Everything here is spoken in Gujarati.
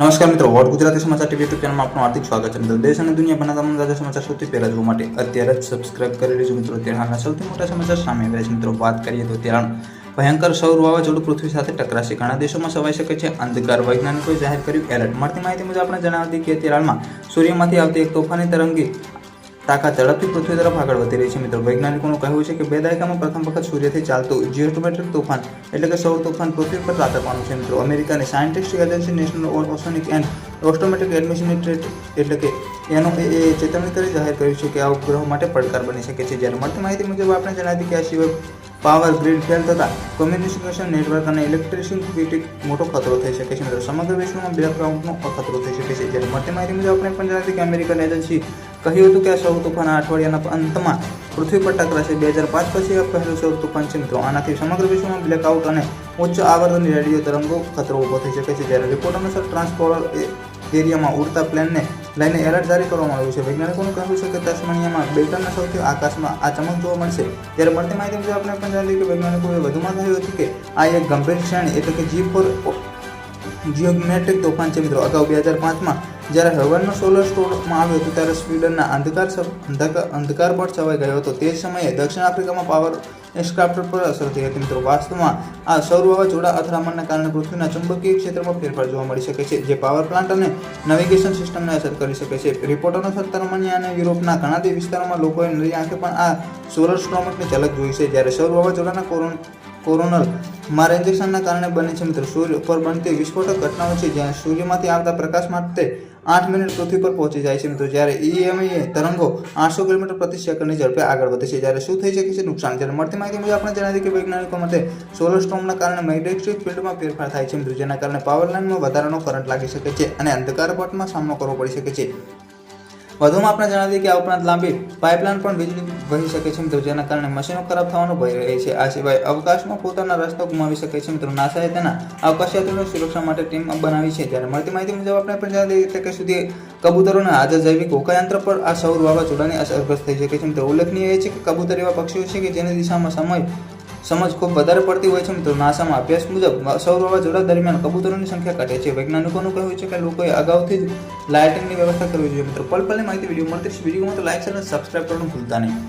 નમસ્કાર મિત્રો વોટ ગુજરાતી સમાચાર ટીવી યુટ્યુબ ચેનલમાં આપનું હાર્દિક સ્વાગત છે. મિત્રો, દેશ અને દુનિયાભરના તમામ તાજા સમાચાર સૌથી પહેલા જોવા માટે અત્યારે જ સબસ્ક્રાઇબ કરી લેજો મિત્રો. હાલના સૌથી મોટા સમાચાર સામે આવ્યા છે. મિત્રો, વાત કરીએ તો ત્યાં ભયંકર સૌર વાવાઝોડું પૃથ્વી સાથે ટકરાશે. ઘણા દેશોમાં સવાઈ શકે છે. અંધકાર વૈજ્ઞાનિકોએ જાહેર કર્યું એલર્ટ. મળતી માહિતી મુજબ, આપણે જણાવી હતી કે હાલમાં સૂર્યમાંથી આવતી એક તોફાની તરંગી તાકાત ઝડપથી પૃથ્વી તરફ આગળ વધી રહી છે. મિત્રો, વૈજ્ઞાનિકોનું કહેવું છે કે બે દાયકામાં પ્રથમ વખત સૂર્યથી ચાલતું જીઓટોમેટ્રિક તોફાન એટલે કે સૌર તોફાન પૃથ્વી પર ત્રાટકવાનું છે. મિત્રો, અમેરિકાની scientist agency national oceanic and ઓસ્ટોમેટિક administrate એટલે કે એનો એ ચેતવણી કરી જાહેર કર્યું છે કે આ ઉપગ્રહો માટે પડકાર બની શકે છે. જ્યારે મળતી માહિતી મુજબ, આપણે જણાવી કે આ સિવાય પાવર ગ્રીડ ફેલ થતાં કોમ્યુનિકેશન નેટવર્ક અને ઇલેક્ટ્રિસિટી મોટો ખતરો થઈ શકે છે. મિત્રો, સમગ્ર વિશ્વમાં બ્લેકઆઉટનો ખતરો થઈ શકે છે. જ્યારે મળતી માહિતી મુજબ આપણે પણ જણાવી કે અમેરિકન એજન્સી કહ્યું હતું કે આ સૌ તોફાન અઠવાડિયાના અંતમાં પૃથ્વી પર ટકરાશે. બે હજાર પાંચ પછી આ પહેલું સૌ તોફાન છે. મિત્રો, આનાથી સમગ્ર વિશ્વમાં બ્લેકઆઉટ અને ઉચ્ચ આવર્તન રેડિયો તરંગો ખતરો ઊભો થઈ શકે છે. જ્યારે રિપોર્ટ અનુસાર ટ્રાન્સપોર્ટર એરિયામાં ઉડતા પ્લેનને લઈને એલર્ટ જારી કરવામાં આવ્યું છે. વૈજ્ઞાનિકોનું કહેવું છે કે તસ્માનિયામાં બેટરના સૌથી આકાશમાં આ ચમક જોવા મળશે. ત્યારે મળતી માહિતી મુજબ આપણે પણ જાણીએ કે વૈજ્ઞાનિકોએ વધુમાં કહ્યું હતું કે આ એક ગંભીર શ્રેણી એટલે કે જી ફોર જીઓમેટ્રિક તોફાન છે મિત્રો. અગાઉ બે હજાર પાંચમાં જ્યારે હવનનો સોલર સ્ટોરમાં આવ્યો હતો ત્યારે સ્વીડનના અંધકાર અંધકાર પર છવાઈ ગયો હતો. તે સમયે દક્ષિણ આફ્રિકામાં પાવર એસ્ક્રાફ્ટ પર અસર થઈ હતી. મિત્રો, વાસ્તવમાં આ સૌર વાવાઝોડા અથડામણને કારણે પૃથ્વીના ચુંબકીય ક્ષેત્રમાં ફેરફાર જોવા મળી શકે છે, જે પાવર પ્લાન્ટ અને નેવિગેશન સિસ્ટમને અસર કરી શકે છે. રિપોર્ટ અનુસાર જર્મની અને યુરોપના ઘણા તે વિસ્તારોમાં લોકોએ નરી આંખે પણ આ સોલર સ્ટ્રોમકની ઝલક જોઈ છે. જ્યારે સૌર વાવાઝોડાના કોરોન કોરોનલ માર ઇન્જેક્શનના કારણે બને છે મિત્રો. સૂર્ય પર બનતી વિસ્ફોટક ઘટનાઓ છે જ્યાં સૂર્યમાંથી આવતા પ્રકાશ માટે આઠ મિનિટ પૃથ્વી પર પહોંચી જાય છે મિત્રો. જ્યારે ઈએમઈએ તરંગો આઠસો કિલોમીટર પ્રતિ સેકન્ડની ઝડપે આગળ વધે છે. જ્યારે શું થઈ શકે છે નુકસાન? જ્યારે મળતી માહિતી મુજબ આપણે જણાવી કે વૈજ્ઞાનિકો માટે સોલર સ્ટોમના કારણે મેગ્નેટિક ફિલ્ડમાં ફેરફાર થાય છે મિત્રો, જેના કારણે પાવર લાઇનમાં વધારાનો કરંટ લાગી શકે છે અને અંધકાર પટમાં સામનો કરવો પડી શકે છે. વધુમાં આપણે જણાવીએ કે આ ઉપરાંત લાંબી પાઇપલાઇન પણ વીજળી વહી શકે છે મિત્રો, જેના કારણે મશીનો ખરાબ થવાનો ભય રહે છે. આ સિવાય અવકાશમાં પોતાના રસ્તો ગુમાવી શકે છે મિત્રો. નાસાએ તેના અવકાશયાત્રીઓની સુરક્ષા માટે ટીમ બનાવી છે. જ્યારે મળતી માહિતી મુજબ આપણે પણ જણાવી દઈએ કે સુધી કબૂતરોના હાજર જૈવિક હોકાયંત્ર પર આ સૌર વાવાઝોડાની અસરગ્રસ્ત થઈ શકે છે. મિત્રો, ઉલ્લેખનીય એ છે કે કબૂતર એવા પક્ષીઓ છે કે જેની દિશામાં સમય સમજ ખૂબ વધારે પડતી હોય છે મિત્રો. નાસામાં અભ્યાસ મુજબ સૌર વાવાઝોડા દરમિયાન કબૂતરોની સંખ્યા ઘટે છે. વૈજ્ઞાનિકોનું કહેવું છે કે લોકોએ અગાઉથી જ લાઇટિંગની વ્યવસ્થા કરવી જોઈએ મિત્રો. પલ પલની માહિતી વીડિયો મળતી વિડીયોમાં તો લાઇક અને સબસ્ક્રાઇબ કરવાનું ભૂલતા નહીં.